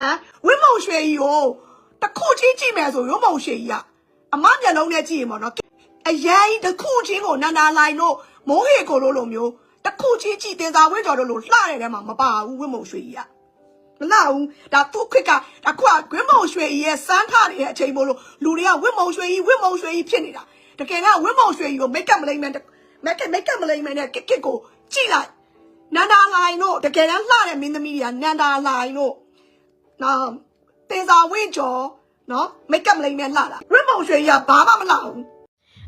ဟမ်ဝင်းမုံရွှေကြီးကိုတစ်ခုချင်းကြည့်မယ်ဆိုရုံးမုံရွှေကြီးကအမမျက်လုံးနဲ့ကြည့်ရင်ပေါ့နော်အရင်တစ်ခုချင်းကိုနန္ဒာလိုင်တို့မိုးဟေကိုလိုလိုမျိုးတစ်ခုချင်းကြည့်တင်စာဝင်းကျော်တို့လိုလှတဲ့ထဲမှာမပါဘူးဝင်းမုံရွှေကြီးကမလှဘူးဒါသူ့ခစ်ကဒါခုကဝင်းမုံရွှေကြီးရဲ့စမ်းထနေတဲ့အချိန်မို့လို့လူတွေကဝင်းမုံရွှေကြီးဝင်းမုံရွှေကြီးဖြစ်နေတာတကယ်ကဝင်းမုံရွှေကြီးကိုမိတ်ကပ်မလိမ့်မယ်မိတ်ကပ်မိတ်ကပ်မလိမ့်မယ်နဲ့ကစ်ကစ်ကိုကြည့်လိုက်နန္ဒာလိုင်တို့တကယ်တမ်းလှတဲ့မင်းသမီးတွေကနန္ဒာလိုင်တို့ နော်တင်စာဝင့်ကျော်နော်မိတ်ကပ်မလိမ့်နဲ့လှတာရစ်မုံရွှေကြီးကဘာမှမလှဘူး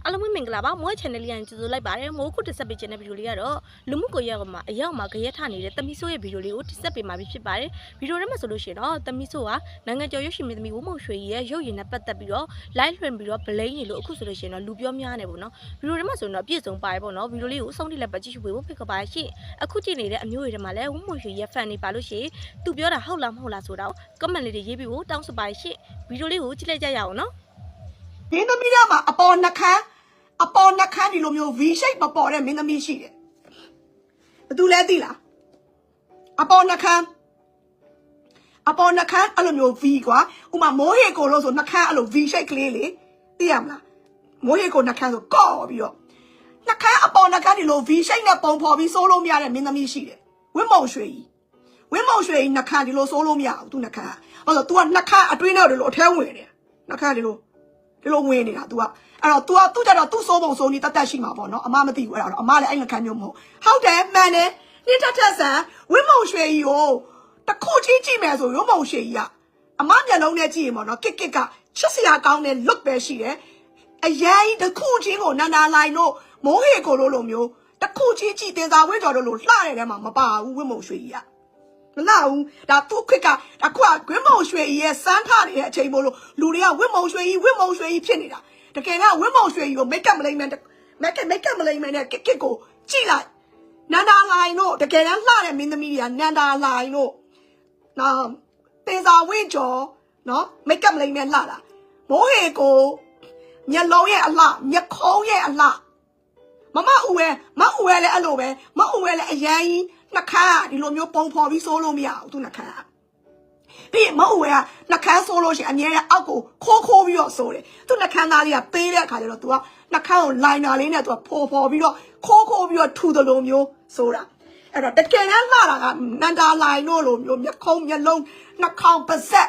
အားလုံးပဲမင်္ဂလာပါမိုး channel လေးကိုကြိုဆိုလိုက်ပါတယ်မိုးခုတစ်ဆက်ပေးခြင်းတဲ့ဗီဒီယိုလေးကတော့လူမှုကွန်ရက်ပေါ်မှာအရောက်မှာကြရက်ထနေတဲ့တမီဆိုးရဲ့ဗီဒီယိုလေးကိုတစ်ဆက်ပေးမှာဖြစ်ပါတယ်ဗီဒီယိုထဲမှာဆိုလို့ရှိရင်တော့တမီဆိုးကနိုင်ငံကျော်ရုပ်ရှင်မင်းသမီးဝုံမုံရွှေရဲ့ရုပ်ရည်နဲ့ပတ်သက်ပြီးတော့ live လွှင့်ပြီးတော့ blame နေလို့အခုဆိုလို့ရှိရင်တော့လူပြောများနေပေါ့နော်ဗီဒီယိုထဲမှာဆိုရင်တော့ပြည့်စုံပါတယ်ပေါ့နော်ဗီဒီယိုလေးကိုအဆုံးထိလည်းပတ်ကြည့်ဖို့ဖိတ်ခေါ်ပါရှင့်အခုကြည့်နေတဲ့အမျိုးတွေထဲမှာလည်းဝုံမုံရွှေရဲ့ fan တွေပါလို့ရှိရင်သူပြောတာဟုတ်လားမဟုတ်လားဆိုတာကို comment လေးတွေရေးပြီးဖို့တောင်းဆိုပါရှင့်ဗီဒီယိုလေးကိုကြည့်လိုက်ကြရအောင်နော်မင်းသမီးတွေကမှအပေါ်နှခမ်း အပေါ်နှခမ်းဒီလိုမျိုး V shape မပေါ်တဲ့မင်းသမီးရှိတယ်ဘယ်သူလဲသိလားအပေါ်နှခမ်းအပေါ်နှခမ်းအဲ့လိုမျိုး V ကွာဥမာမိုးရေကိုလို့ဆိုနှခမ်းအဲ့လို V shape ကလေးလေသိရမလားမိုးရေကိုနှခမ်းဆိုကော့ပြီးတော့နှခမ်းအပေါ်နှခမ်းဒီလို V shape နဲ့ပုံဖော်ပြီးစိုးလို့မရတဲ့မင်းသမီးရှိတယ်ဝင်းမုံရွှေကြီးဝင်းမောင်ရွှေကြီးနှခမ်းဒီလိုစိုးလို့မရဘူးသူနှခမ်းအဲ့တော့ तू ကနှခမ်းအတွင်းထဲကိုဒီလိုအထဲဝင်နေနှခမ်းဒီလို ဒီလိုဝင်နေတာ तू ကအဲ့တော့ तू ကသူ့ကြတော့သူ့စိုးပုံစိုးနေတတ်တတ်ရှိမှာပေါ့နော်အမမသိဘူးအဲ့ဒါတော့အမလည်းအဲ့နှခမ်းမျိုးမဟုတ်ဟုတ်တယ်မှန်တယ်နေ့တက်တက်ဆန်ဝင်းမောင်ရွှေကြီးကိုတစ်ခုချင်းကြည့်မယ်ဆိုရုံးမောင်ရွှေကြီးကအမမျက်လုံးနဲ့ကြည့်ရင်ပေါ့နော်ကစ်ကစ်ကချစ်စရာကောင်းတဲ့ look ပဲရှိတယ်အရင်တစ်ခုချင်းကိုနန္ဒာလိုင်တို့မိုးဟေကိုလိုလိုမျိုးတစ်ခုချင်းကြည့်တင်စာဝင်းကျော်တို့လိုလှတဲ့ထဲမှာမပါဘူးဝင်းမောင်ရွှေကြီးက မလှဘူးဒါသူ့ခစ်ကဒါခုကဝင်းမုံရွှေကြီးရဲ့စမ်းထနေတဲ့အချိန်မို့လို့လူတွေကဝင်းမုံရွှေကြီးဝင်းမုံရွှေကြီးဖြစ်နေတာတကယ်ကဝင်းမုံရွှေကြီးကိုမိတ်ကပ်မလိမ့်မယ်မိတ်ကပ်မိတ်ကပ်မလိမ့်မယ်နဲ့ကစ်ကစ်ကိုကြည့်လိုက်နန္ဒာလိုင်တို့တကယ်တမ်းလှတဲ့မင်းသမီးတွေကနန္ဒာလိုင်တို့နော်တင်စာဝင့်ကျော်နော်မိတ်ကပ်မလိမ့်မယ်လှတာမိုးဟေကိုမျက်လုံးရဲ့အလှမျက်ခုံးရဲ့အလှမမဦးပဲမဦးပဲလည်းအဲ့လိုပဲမဦးပဲလည်းအရန်ကြီး နှခမ်းကဒီလိုမျိုးပုံဖော်ပြီးစိုးလို့မရဘူးသူနှခမ်းကပြီးရင်မဦးပဲကနှခမ်းစိုးလို့ရှိရင်အမြဲတမ်းအောက်ကိုခိုးခိုးပြီးတော့စိုးတယ်သူနှခမ်းသားလေးကပေးတဲ့အခါကျတော့ तू ကနှခမ်းကိုလိုင်နာလေးနဲ့ तू ကဖော်ဖော်ပြီးတော့ခိုးခိုးပြီးတော့ထူတယ်လို့မျိုးစိုးတာအဲ့တော့တကယ်တမ်းလှတာကနန္ဒာလိုင်တို့လိုမျိုးမျက်ခုံးမျက်လုံးနှာခေါင်းပါးစပ်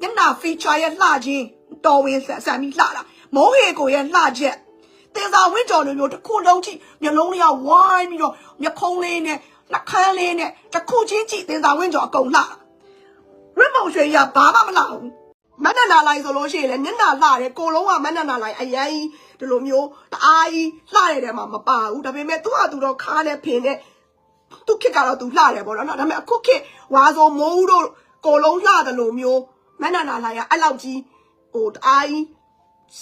မျက်နှာ feature ရဲ့လှခြင်းတော်ဝင်ဆန်ဆန်ပြီးလှတာမိုးဟေကိုရဲ့လှချက်တင်စာဝင်းကြော်လိုမျိုးတစ်ခုလုံးကြည့်မျက်လုံးလေးကဝိုင်းပြီးတော့မျက်ခုံးလေးနဲ့ နှာခမ်းလေးနဲ့တစ်ခုချင်းကြည့်တင်စာဝင်းကြော်အကုန်လှတာရစ်မုံရွှေကြီးကဘာမှမလှဘူးမန္တနာလိုက်ဆိုလို့ရှိရင်လည်းမျက်နှာလှတယ်ကိုလုံးကမန္တနာလိုက်အရင်ကြီးဒီလိုမျိုးတအားကြီးလှတဲ့ထဲမှာမပါဘူးဒါပေမဲ့သူ့ဟာသူတော့ခါနဲ့ဖင်နဲ့သူခစ်ကတော့သူလှတယ်ပေါ့နော်ဒါပေမဲ့အခုခစ်ဝါဆိုမိုးတို့ကိုလုံးလှတယ်လို့မျိုးမန္တနာလိုက်ကအဲ့လောက်ကြီးဟိုတအားကြီး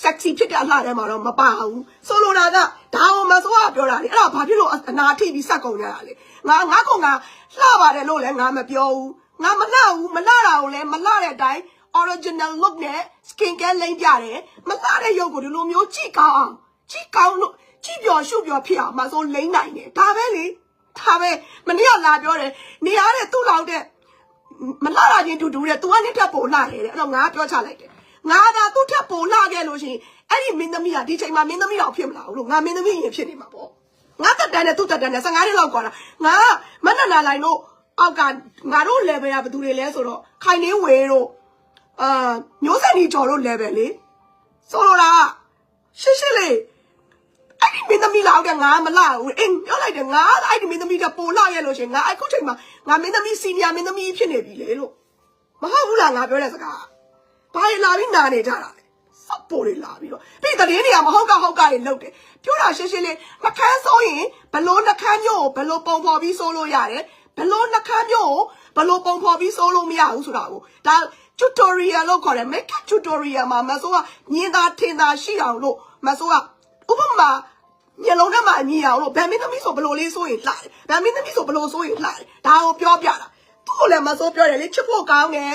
sexy ဖြစ်တဲ့အလှထဲမှာတော့မပါဘူးဆိုလိုတာကဒါအောင်မဆိုးကပြောတာလေအဲ့ဒါဘာဖြစ်လို့အနာထိပြီးစက်ကုန်ကြတာလဲ ငါငါကောင်ကလှပါတယ်လို့လည်းငါမပြောဘူးငါမလှဘူးမလှတာကိုလည်းမလှတဲ့အတိုင်း original look နဲ့ skin care လိမ့်ပြတယ်မလှတဲ့ရုပ်ကိုဒီလိုမျိုးကြည့်ကောင်းအောင်ကြည့်ကောင်းလို့ကြည့်ပျော်ရှုပျော်ဖြစ်အောင်မဆိုးလိမ့်နိုင်တယ်ဒါပဲလေဒါပဲမနေ့ကလာပြောတယ်နေရတဲ့သူ့လောက်တဲ့မလှတာချင်းတူတူတဲ့ तू ကနေထပ်ပိုလှတယ်တဲ့အဲ့တော့ငါပြောချလိုက်တယ်ငါသာသူ့ထပ်ပိုလှခဲ့လို့ရှိရင်အဲ့ဒီမင်းသမီးကဒီချိန်မှာမင်းသမီးတော့ဖြစ်မလာဘူးလို့ငါမင်းသမီးရင်ဖြစ်နေမှာပေါ့ ငါသက်တမ်းနဲ့သူ့သက်တမ်းနဲ့15နှစ်လောက်ကွာလားငါမနနာလိုင်တို့အောက်ကငါတို့ level ကဘယ်သူတွေလဲဆိုတော့ခိုင်နေဝေတို့အာမျိုးဆက်ကြီးကျော်တို့ level လေဆိုလိုတာရှင်းရှင်းလေးအဲ့ဒီမင်းသမီးလာအောင်ကငါမလာဘူးအင်းပြောလိုက်တယ်ငါအဲ့ဒီမင်းသမီးကပိုလာရလို့ရှင်ငါအခုချိန်မှာငါမင်းသမီးစီနီယာမင်းသမီးဖြစ်နေပြီလေလို့မဟုတ်ဘူးလားငါပြောတဲ့စကားဘာလာပြီးနာနေကြတာလဲ ပိုတွေလာပြီးတော့ပြီးတဲ့တင်းတွေကမဟုတ်ကဟုတ်ကတွေလုပ်တယ်ပြောတာရှင်းရှင်းလေးနှခမ်းဆိုရင်ဘလို့နှခမ်းမျိုးကိုဘလို့ပုံဖော်ပြီးဆိုးလို့ရတယ်ဘလို့နှခမ်းမျိုးကိုဘလို့ပုံဖော်ပြီးဆိုးလို့မရဘူးဆိုတာကိုဒါ tutorial လို့ခေါ်တယ် make up tutorial မှာမဆိုးကမြင်သာထင်သာရှိအောင်လို့မဆိုးကဥပမာမျက်လုံးထဲမှာမြင်အောင်လို့ဗန်မင်းသမီးဆိုဘလို့လေးဆိုရင်လှတယ်ဗန်မင်းသမီးဆိုဘလို့ဆိုရင်လှတယ်ဒါကိုပြောပြတာသူ့ကိုလည်းမဆိုးပြောတယ်လေချစ်ဖို့ကောင်းတယ်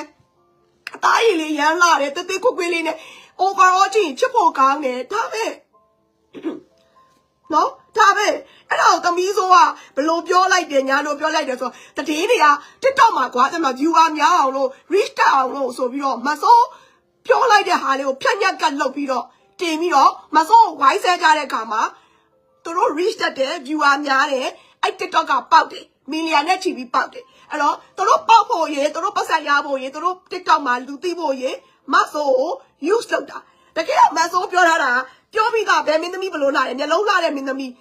အသားရည်လေးရမ်းလာတယ်တက်တက်ကွကွေးလေးနဲ့ overall ကြည့်ရင်ချစ်ဖို့ကောင်းတယ်ဒါပဲနော်ဒါပဲအဲ့တော့သမီးဆိုကဘလို့ပြောလိုက်တယ်ညာလို့ပြောလိုက်တယ်ဆိုတော့တည်င်းတွေက TikTok မှာကွာအဲ့မှာ viewer များအောင်လို့ reach တက်အောင်လို့ဆိုပြီးတော့မဆိုးပြောလိုက်တဲ့ဟာလေးကိုဖြတ်ညက်ကတ်လုပ်ပြီးတော့တင်ပြီးတော့မဆိုးဝိုင်းဆဲကြတဲ့အခါမှာသူတို့ reach တက်တဲ့ viewer များတယ်အဲ့ TikTok ကပေါက်တယ်မီလီယံနဲ့ချီပြီးပေါက်တယ်အဲ့တော့သူတို့ပေါက်ဖို့ရေသူတို့ပတ်စံရဖို့ရေသူတို့ TikTok မှာလူသိဖို့ရေ မဆိုးကို use လုပ်တာတကယ်တော့မဆိုးပြောထားတာပြောပြီးသားဘယ်မင်းသမီးဘလို့လာတယ်မျက်လုံးလာတဲ့မင်းသမီး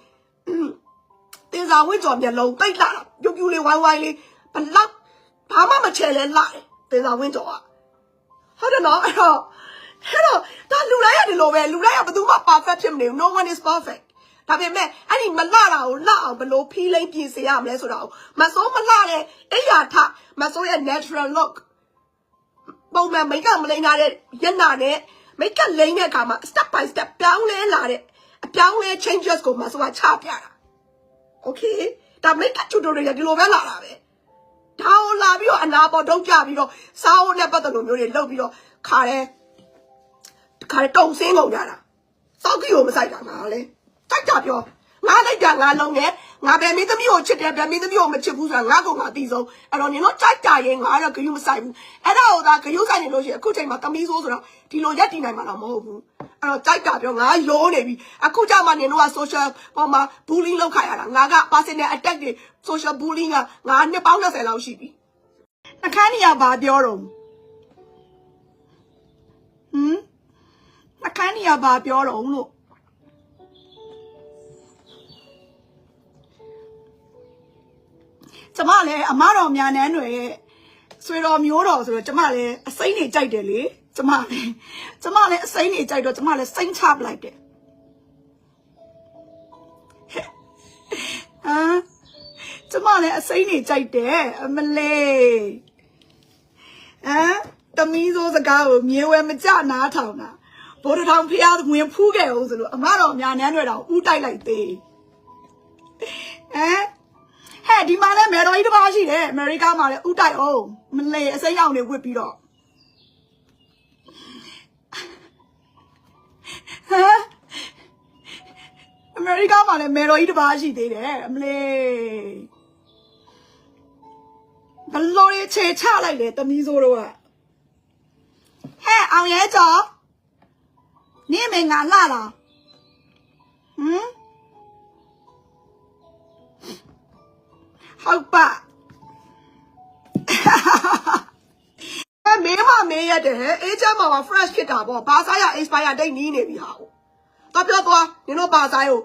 တင်စာဝင့်ကျော်မျက်လုံးတိတ်လာတာပြူပြူလေးဝိုင်းဝိုင်းလေးဘလောက်ဘာမှမချဲလဲလာတယ်တင်စာဝင့်ကျော်ကဟုတ်တယ်နော်အဲ့တော့အဲ့တော့ဒါလူတိုင်းရတယ်လို့ပဲလူတိုင်းကဘယ်သူမှ perfect ဖြစ်မနေဘူး no one is perfect ဒါပေမဲ့အဲ့ဒီမလှတာကိုလှအောင်ဘယ်လိုဖီးလိမ့်ပြင်စေရမလဲဆိုတာကိုမစိုးမလှတဲ့အဲ့ရထမစိုးရဲ့ natural look ပုံမှန်မိတ်ကမလိန်ထားတဲ့ရက်နာနဲ့မိတ်ကလိန်တဲ့အခါမှာ step by step ပြောင်းလဲလာတဲ့အပြောင်းလဲ changes ကိုမှဆိုတာချပြတာ okay ဒါမိတ်က tutorial ဒီလိုပဲလာတာပဲဒါကိုလာပြီးတော့အနာပေါ်ထုတ်ကြပြီးတော့စာအုပ်နဲ့ပတ်သက်လို့မျိုးတွေလုပ်ပြီးတော့ခါတယ်ခါတယ်တုံစင်းကုန်ကြတာစောက်ကြီးကိုမဆိုင်တာငါလဲစိုက်ကြပြော ငါလိုက်တာငါလုံးနဲ့ငါပဲမင်းသမီးကိုချစ်တယ်ဗျမင်းသမီးကိုမချစ်ဘူးဆိုတာငါကငါသိဆုံးအဲ့တော့နင်တို့ကြိုက်တာရင်ငါတော့ဂယုမဆိုင်ဘူးအဲ့ဒါဟိုသာဂယုဆိုင်နေလို့ရှိရင်အခုချိန်မှာတမီးဆိုးဆိုတော့ဒီလိုရက်တည်နိုင်မှာတော့မဟုတ်ဘူးအဲ့တော့ကြိုက်တာပြောငါရိုးနေပြီအခုကြမှာနင်တို့က social ပေါ်မှာ bullying လုပ်ခါရတာငါက personal attack တွေ social bullying ကငါနှစ်ပေါင်း20လောက်ရှိပြီနှခမ်းနေရဘာပြောတော့ဟမ်နှခမ်းနေရဘာပြောတော့လို့ မလည်းအမတော်များနန်းတွေဆွေတော်မျိုးတော်ဆိုတော့ကျမလည်းအစိမ့်နေကြိုက်တယ်လေကျမလည်းကျမလည်းအစိမ့်နေကြိုက်တော့ကျမလည်းစိမ့်ချပလိုက်တယ်ဟမ်ကျမလည်းအစိမ့်နေကြိုက်တယ်အမလေးဟမ်တမီးစိုးစကားကိုမြေဝဲမကြနားထောင်တာဘိုးတထောင်ဖျားဝင်ဖူးခဲ့အောင်ဆိုလို့အမတော်များနန်းတွေတော့ဥတိုက်လိုက်သေးဟ မ်ဟဲ့ဒီမှာလည်းမယ်တော်ကြီးတစ်ပါးရှိတယ်အမေရိကမှာလည်းဥတိုက်အောင်မလဲအစိမ်းရောင်တွေဝစ်ပြီးတော့ဟမ်အမေရိကမှာလည်းမယ်တော်ကြီးတစ်ပါးရှိသေးတယ်အမလေးဘလို့ရေးချေချလိုက်တယ်တမီးစိုးတော့ကဟဲ့အောင်ရဲကျော်နင်းမင်္ဂလာလာ ဟမ်ဟုတ်ပါအဲမေးမမေးရတယ်အေးချမ်းမှာ fresh ဖြစ်တာပေါ့ဘာစားရ expire date နီးနေပြီဟာတော့ပြောသွားနင်တို့ဘာစားရော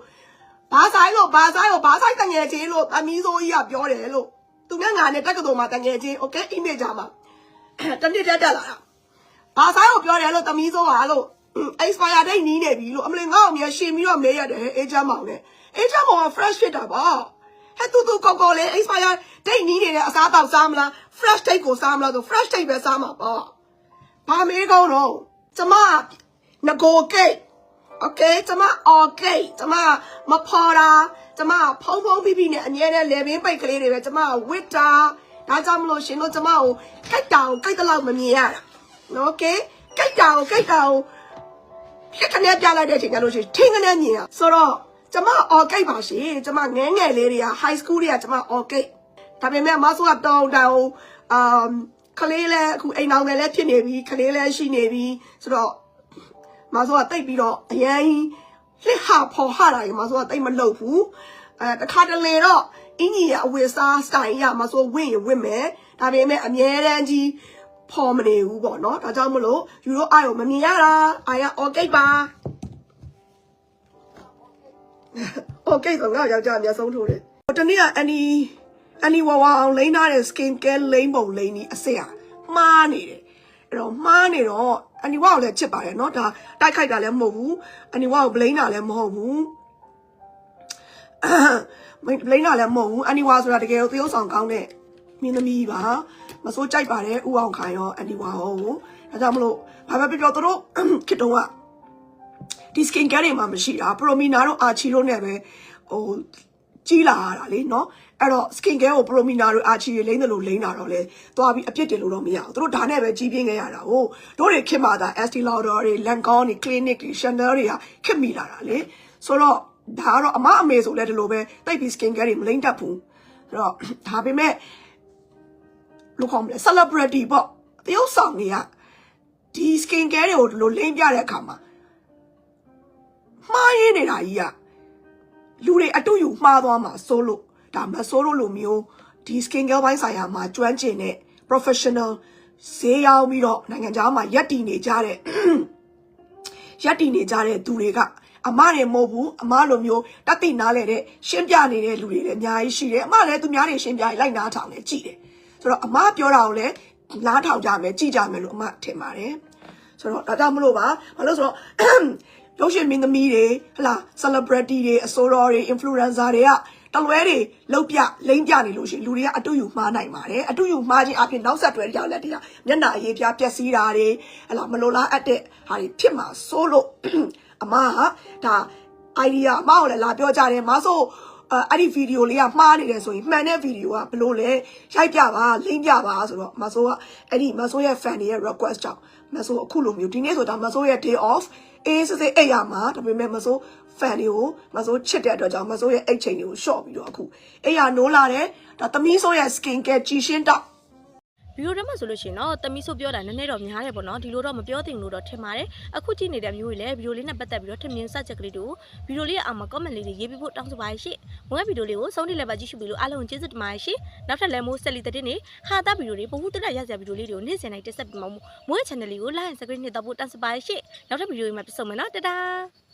ဘာစားလို့ဘာစားရောဘာစားတငယ်ချင်းလို့အမီးစိုးကြီးကပြောတယ်လို့သူမျက်ငါနဲ့တက္ကသိုလ်မှာတငယ်ချင်း okay image မှာတနေ့တက်တက်လာတာဘာစားကိုပြောတယ်လို့တမီးစိုးဟာလို့ expire date နီးနေပြီလို့အမလေးငါ့အောင်မြင်ရှင်ပြီးတော့မေးရတယ်အေးချမ်းမောင်နဲ့အေးချမ်းမောင်က fresh ဖြစ်တာပေါ့ ဟဲ့တူတူကောက်ကောက်လေး expire date နီးနေတဲ့အစားတောက်စားမလား fresh date ကိုစားမလားဆို fresh date ပဲစားမှာပေါ့ဘာမေးကောင်းတော့ကျမငကိုကိတ် okay ကျမ all ကိတ်ကျမမဖော်တာကျမဖုံးဖုံးပြီးပြီးနဲ့အမြဲတမ်းလေပင်ပိတ်ကလေးတွေပဲကျမဝစ်တာဒါကြောင့်မလို့ရှင်တို့ကျမကိုကိတ်တာကိုကိတ်တလောက်မမြင်ရတာနော် okay ကိတ်တာကိုကိတ်တာကိုဖြစ်ကနေပြလိုက်တဲ့အချိန်ကျလို့ရှိရင်ထင်းကနေမြင်ရဆိုတော့ ကျမအော်ကိတ်ပါရှင်ကျမငဲငယ်လေးတွေက high school တွေကကျမအော်ကိတ်ဒါပေမဲ့မဆိုးကတောင်းတောင်းအမ်ကလေးလည်းအခုအိမ်အောင်လည်းဖြစ်နေပြီကလေးလည်းရှိနေပြီဆိုတော့မဆိုးကတိတ်ပြီးတော့အရင်လစ်ဟာဖော်ဟာတာရမဆိုးကတိတ်မလုပ်ဘူးအဲတခါတလေတော့အင်းကြီးရဲ့အဝတ်စားစတိုင်ရမဆိုးဝင့်ရဝင့်မယ်ဒါပေမဲ့အမြဲတမ်းကြီးဖော်မနေဘူးပေါ့နော်ဒါကြောင့်မလို့ယူရိုအာရုံမမြင်ရတာအာရအော်ကိတ်ပါ โอเคဆိုတော့ယောက်ျားအများဆုံးထိုးတယ်။တနေ့ကအန်နီအန်နီဝါဝါအောင်လိမ့်ထားတဲ့ skin care လိမ့်ပုံလိမ့်နီအစစ်ဟာမှားနေတယ်။အဲ့တော့မှားနေတော့အန်နီဝါကိုလည်းချစ်ပါတယ်เนาะဒါတိုက်ခိုက်တာလည်းမဟုတ်ဘူး။အန်နီဝါကို blame တာလည်းမဟုတ်ဘူး။မ blame တာလည်းမဟုတ်ဘူး။အန်နီဝါဆိုတာတကယ်ကိုသရုပ်ဆောင်ကောင်းတဲ့မင်းသမီးပါ။မစိုးကြိုက်ပါတယ်ဥအောင်ခိုင်ရောအန်နီဝါဟော။ဒါကြောင့်မလို့ဘာပဲပြောပြောသူတို့ခစ်တုံးက ဒီ skin care တွေမှာမရှိတာ promina တို့ archie တို့နဲ့ပဲဟိုကြီးလာရတာလေနော်အဲ့တော့ skin care ကို promina တို့ archie တွေလိမ့်တယ်လို့လိမ့်တာတော့လေသွားပြီးအပြစ်တင်လို့တော့မရဘူးသူတို့ဒါနဲ့ပဲကြီးပြင်းခဲ့ရတာဟိုတို့တွေခင်မာတာ Estee Lauder တွေ Lancome တွေ Clinic တွေ Chanel တွေကခင်မိလာတာလေဆိုတော့ဒါကတော့အမအမေဆိုလဲဒီလိုပဲတိတ်ပြီး skin care တွေမလိမ့်တတ်ဘူးအဲ့တော့ဒါပေမဲ့လို့ခေါ်မလဲ celebrity ပေါ့တရုတ်ဆောင်တွေကဒီ skin care တွေကိုဒီလိုလိမ့်ပြတဲ့အခါမှာ မှားရင်းနေတာကြီးကလူတွေအတူယူမှားသွားမှာစိုးလို့ဒါမစိုးလို့လိုမျိုးဒီ skin care ဘိုင်းဆိုင်ရာမှာကျွမ်းကျင်တဲ့ professional ဈေးရောက်ပြီးတော့နိုင်ငံခြားမှာရက်တည်နေကြတဲ့ရက်တည်နေကြတဲ့သူတွေကအမတွေမဟုတ်ဘူးအမလိုမျိုးတတ်သိနားလေတဲ့ရှင်းပြနေတဲ့လူတွေလည်းအများကြီးရှိတယ်အမလည်းသူများတွေရှင်းပြရင်လိုက်နားထောင်နေကြည့်တယ်ဆိုတော့အမပြောတာကိုလည်းနားထောင်ကြမယ်ကြည့်ကြမယ်လို့အမထင်ပါတယ်ဆိုတော့ဒါကြောင့်မလို့ပါဘာလို့ဆိုတော့ ရုပ်ရှင်မင်းသမီးတွေဟလာ celebrity တွေအစိုးရတွေ influencer တွေကတလွဲတွေလောက်ပြလိမ့်ပြနေလို့ရှိရင်လူတွေကအတူယူမှားနိုင်ပါတယ်အတူယူမှားခြင်းအပြင်နောက်ဆက်တွဲတွေကြောင့်လည်းတရားမျက်နှာအရေးပြားပျက်စီးတာတွေဟလာမလိုလားအပ်တဲ့ဟာတွေဖြစ်မှာစိုးလို့အမဟာဒါ idea အမကိုလည်းလာပြောကြတယ်မဆိုအဲ့အဲ့ဒီဗီဒီယိုလေးကမှားနေတယ်ဆိုရင်မှန်တဲ့ဗီဒီယိုကဘယ်လိုလဲရိုက်ပြပါလိမ့်ပြပါဆိုတော့မဆိုးကအဲ့ဒီမဆိုးရဲ့ fan တွေရဲ့ request ကြောင့်မဆိုးအခုလိုမျိုးဒီနေ့ဆိုတာမဆိုးရဲ့ day off အေးစစ်စစ်အိတ်ရမှာဒါပေမဲ့မဆိုး fan တွေကိုမဆိုးချစ်တဲ့အတွက်ကြောင့်မဆိုးရဲ့အိတ်ချိန်တွေကို short ပြီးတော့အခုအိတ်ရနိုးလာတယ်ဒါသမီးဆိုးရဲ့ skin care ကြည်ရှင်းတော့ ဗီဒီယိုထဲမှာဆိုလို့ရှိရင်တော့တမီဆိုပြောတာနည်းနည်းတော့များတယ်ပေါ့နော်ဒီလိုတော့မပြောသင့်ဘူးလို့တော့ထင်ပါတယ်အခုကြည့်နေတဲ့မျိုးတွေလည်းဗီဒီယိုလေးနဲ့ပတ်သက်ပြီးတော့ထင်မြင်စချက်ကလေးတို့ဗီဒီယိုလေးရဲ့အောက်မှာ comment လေးတွေရေးပြီးဖို့တောင်းဆိုပါရရှိမွေးဗီဒီယိုလေးကိုဆုံးထိလည်းပါကြည့်ရှုပြီးလို့အားလုံးကျေးဇူးတင်ပါတယ်ရှိနောက်ထပ်လည်းမိုးဆက်လီတဲ့တင်နေဟာတာဗီဒီယိုတွေပုံမှုတက်ရစရာဗီဒီယိုလေးတွေကိုနေ့စဉ်တိုင်းတက်ဆက်ပြီးမှမွေး channel လေးကို like and subscribe နဲ့တော့ပို့တောင်းဆိုပါရရှိနောက်ထပ်ဗီဒီယိုတွေမှာပြန်ဆုံမယ်နော်တဒါ